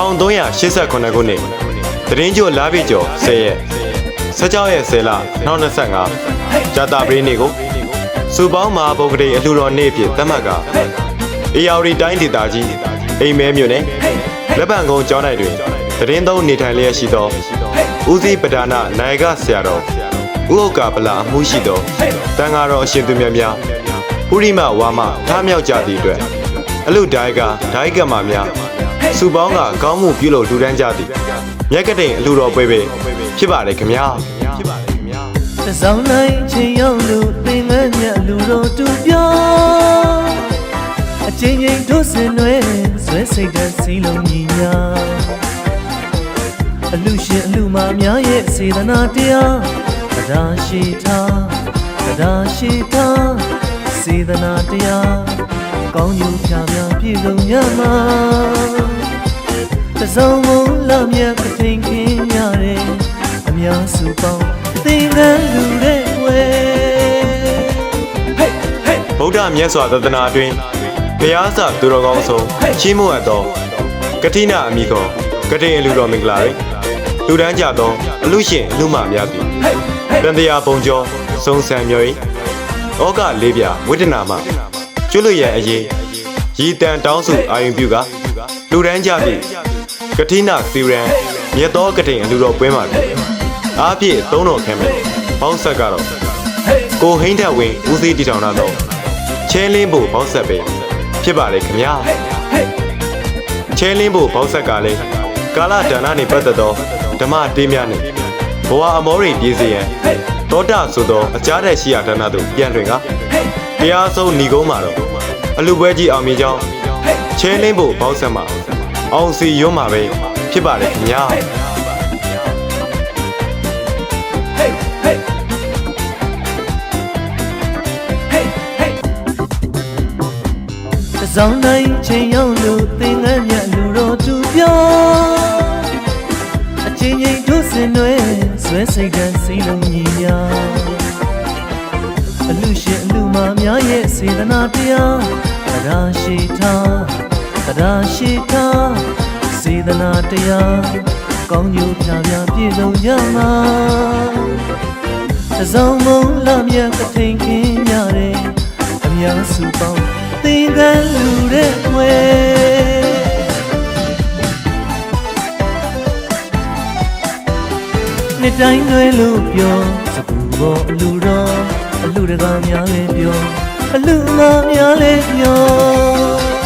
1389ခုနှစ်သတင်းကြိုလာပြီကျော်10ရက်16ရက်10လ2025ဂျာတာပရိနေ့ကိုစုပေါင်းမဟာဘုတ်ကလေးအလှူတော်နေ့အဖြစ်သတ်မှတ်ကအေယာဝတီတိုင်းဒေသကြီးအိမ်မဲမြို့နယ်လက်ပံကုန်းကျောင်း၌တွင်သတင်းသုံးနေထိုင်လျက်ရှိသောဦးစီးပဒါနာနိုင်ကဆရာတော်ဥဟုတ်ကပလာအမှုရှိသောတန်ဃာတော်အရှင်သူမြတ်များဥရိမဝါမထားမြောက်ကြသည့်အတွက်အလူဒိုင်ကဒိုင်ကမများ စုပေါင်းကကောင်းမှုပြုလုပ်လူဒန်းကြသည်မြက်ကတိန်အလူတော်ပွဲပဲဖြစ်ပါတယ်ခင်ဗျာဖြစ်ပါတယ်ခင်ဗျာတစောင်းနိုင်ချင်းရောက်လို့သင်ငန်းမြတ်လူတော်တူပြောအချင်းချင်းတို့စင်တွေဆွဲစိတ်တစီလုံးညီညာအလူရှင်အလူမများရဲ့စေတနာတရားတရားရှိထားတရားရှိထားစေတနာတရားကောင်းကျိုးဖြာဖြာပြည့်စုံရမှာ တစောင်းမုံလမြတ်ကထိန်ခင်းရတယ်အများစုပေါင်းသင်္ကန်းလူတဲ့ွယ်ဟေးဟေးဗုဒ္ဓမြတ်စွာသဒ္ဒနာအတွင်းဘုရားစာသူတော်ကောင်းဆုံးချီးမွမ်းအပ်သောကတိနာအမိကောကတိန်အလူတော်မင်္ဂလာတွေလူဒန်းကြသောအလူရှင်အလူမများသည်တန်တရားပုံကျော်စုံစံမျိုး၏ဩကလေးပြဝိဒနာမှကျွလွတ်ရန်အရေးရည်တန်တောင်းစုအာယုံပြုကလူဒန်းကြသည့် ကတိနာစီရန်မြတ်သောကတိန်အလူတော်ပွဲမှာသည်အားဖြင့်သုံးတော်ခံမယ်ပေါင်းဆက်ကတော့ကိုဟိန်းထက်ဝင်ဦးစီးတည်ထောင်လာတော့ချဲလင်းဖို့ဘောက်ဆက်ပဲဖြစ်ပါလေခင်ဗျာချဲလင်းဖို့ဘောက်ဆက်ကလည်းကာလဒါနနဲ့ပတ်သက်သောဓမ္မတေးများနဲ့ဘဝအမောရိပြည့်စည်ရန်တောတာဆိုသောအကြားတဲ့ရှိရဒါနသို့ပြန်တွင်ကတရားဆုံးဏီကုန်းမှာတော့အလူပွဲကြီးအောင်မြင်ကြောင်းချဲလင်းဖို့ဘောက်ဆက်မှာ အောင်စီရွံ့မှာပဲဖြစ်ပါလေခင်ဗျာတစောင်းတိုင်းချင်းရောက်လို့သင်္ကန်းမြတ်လူတော်သူပြောအချင်းချင်းတို့စင်တွေဆွဲစိတ်တန်းစီလုံးညီညာအလူရှင်အလူမများရဲ့စေတနာတရားတရားရှိထား တရားရှိထားစေတနာတရားကောင်းကျိုးဖြာဖြာပြည့်စုံရမှာတစောင်းမုံလမြတ်ကထိန်ခင်းကြတယ်အများစုပေါင်းသင်္ကန်းလူတဲ့ွယ်နှစ်တိုင်းလွယ်လို့ပြောစကူပေါ်အလူတော်အလူတကားများလဲပြောအလူမများလဲပြော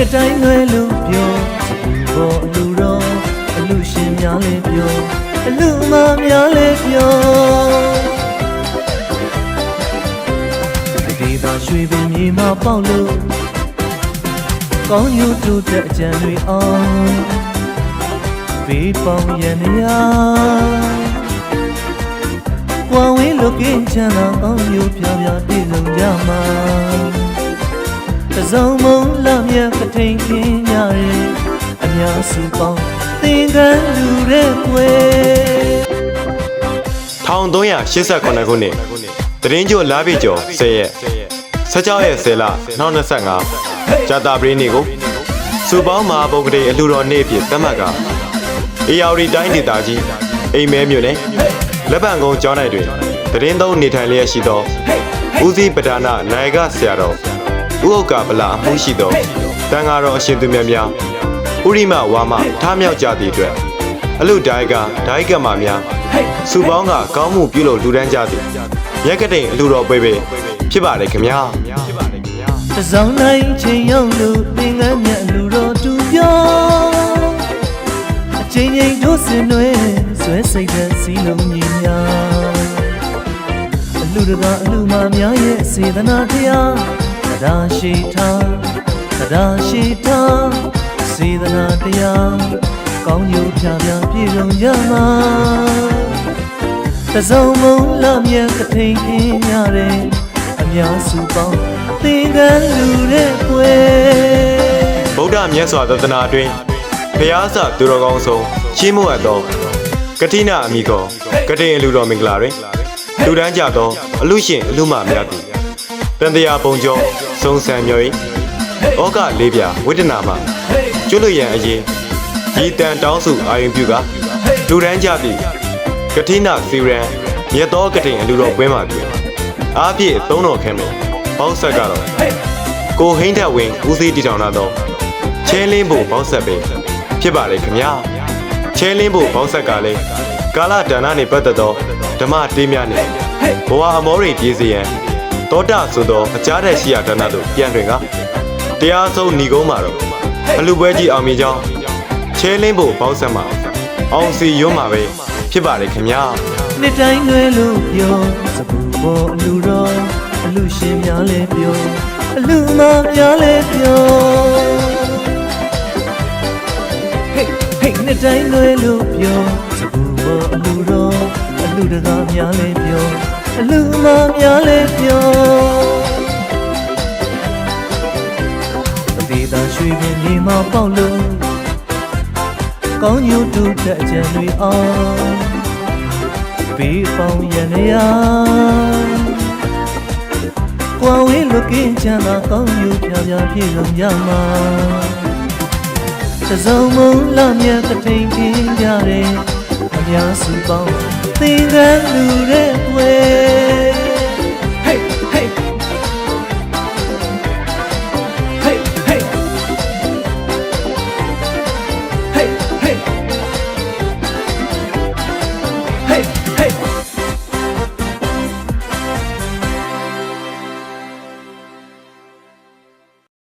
ဟေးနှစ်တိုင်းလွယ်လို့ပြောစကူပေါ်အလူတော်အလူရှင်များလဲပြောအလူမများလဲပြောဒီသာရွှေပင်မြေမှာပေါက်လို့ကောင်းယူတူတဲ့အကြံတွေအောင်ဘေးပေါင်းရန်ရာကွာဝင်းလုကင်းချမ်းသာကောင်းယူပြပြပြည့်စုံကြမှာ တစုံမုံလမြတ်ကထိန်ခင်းကြရဲ့အများစုပေါင်းသင်္ကန်းလူတဲ့ွယ်1389ခုနှစ်သတင်းကြိုလာပြီကျော်10ရက်16ရက်10လ2025ဂျာတာပရိနေ့ကိုစုပေါင်းမဟာဘုတ်ကလေးအလှူတော်နေ့အဖြစ်သတ်မှတ်ကအေယာဝတီတိုင်းဒေသကြီးအိမ်မဲမြို့နယ်လက်ပံကုန်းကျောင်း၌တွင်သတင်းသုံးနေထိုင်လျက်ရှိသောဦးစီးပဒါနာနိုင်ကဆရာတော် ဥဟုတ်ကပလာအမှုရှိသောတန်ဃာတော်အရှင်သူမြတ်များဥရိမဝါမထားမြောက်ကြသည့်အတွက်အလူဒိုင်ကဒိုင်ကမများစုပေါင်းကကောင်းမှုပြုလုပ်လူဒန်းကြသည်မြက်ကတိန်အလူတော်ပွဲပဲဖြစ်ပါတယ်ခင်ဗျာဖြစ်ပါတယ်ခင်ဗျာတစောင်းနိုင်ချင်းရောက်လို့သင်္ကန်းမြတ်လူတော်သူပြောအချင်းချင်းတို့စင်တွေဆွဲစိတ်တဲ့စီလုံးညီညာအလူတကာအလူမများရဲ့စေတနာတရား တရားရှိထားတရားရှိထားစေတနာတရားကောင်းကျိုးဖြာဖြာပြည့်စုံကြမှာတစုံမုံလမြတ်ကထိန်ခင်းကြတယ်အများစုပေါင်းသင်္ကန်းလူတဲ့ွယ်ဗုဒ္ဓမြတ်စွာသဒ္ဒနာအတွင်းဘုရားစာသူတော်ကောင်းဆုံးချီးမွမ်းအပ်သောကတိနာအမိကောကတိန်အလူတော်မင်္ဂလာတွင်လူဒန်းကြသောအလူရှင်အလူမများသည် တန်တရားပုံကျော်စုံစံမျိုး၏ဩကလေးပြဝိတ္တနာမှာကျွလွရန်အရင်ရီတန်တောင်းစုအာယုံပြုကလူတန်းကြပြီကတိနာစီရန်မြတ်တော်ကတိန်အလူတော်ပွဲမှာပြီအားဖြင့်သုံးတော်ခဲမယ်ပေါင်းဆက်ကတော့ကိုဟိန်းထက်ဝင်ဦးစီးတီထောင်လာတော့ချဲလင်းဖို့ပေါင်းဆက်ပဲဖြစ်ပါလေခင်ဗျာချဲလင်းဖို့ပေါင်းဆက်ကလည်းကာလဒါနနဲ့ပတ်သက်သောဓမ္မတေးများနဲ့ဘဝအမောတွေပြည့်စည်ရန် တောတာဆိုသောအကြားတဲ့ရှိရဒါနတို့ပြန်တွင်ကတရားဆုံးဏီကုန်းမှာတော့အလူပွဲကြီးအောင်မြင်ကြောင်းချဲလင်းဖို့ပေါင်းဆက်မှာအောင်စီရွတ်မှာပဲဖြစ်ပါလေခင်ဗျာနှစ်တိုင်းလွယ်လို့ပြောစပူပေါ်အလူတော်အလူရှင်များလဲပြောအလူမများလဲပြောဟေးဟေးနှစ်တိုင်းလွယ်လို့ပြောစပူပေါ်အလူတော်အလူတကားများလဲပြော အလူမများလဲပြောအသေးသာရွှေပင်မြေမှာပေါက်လို့ကောင်းညို့တူတဲ့အကြံတွေအောင်ဘေးပေါင်းရန်ရာကွာဝေးလွတ်ကင်းချမ်းသာကောင်းယူပြပြပြည့်စုံကြမှာသစုံမုံလမြတ်တထိန်ပြင်းကြတယ်အများစုပေါင်း သင်္ကန်းလူတဲ့ွယ်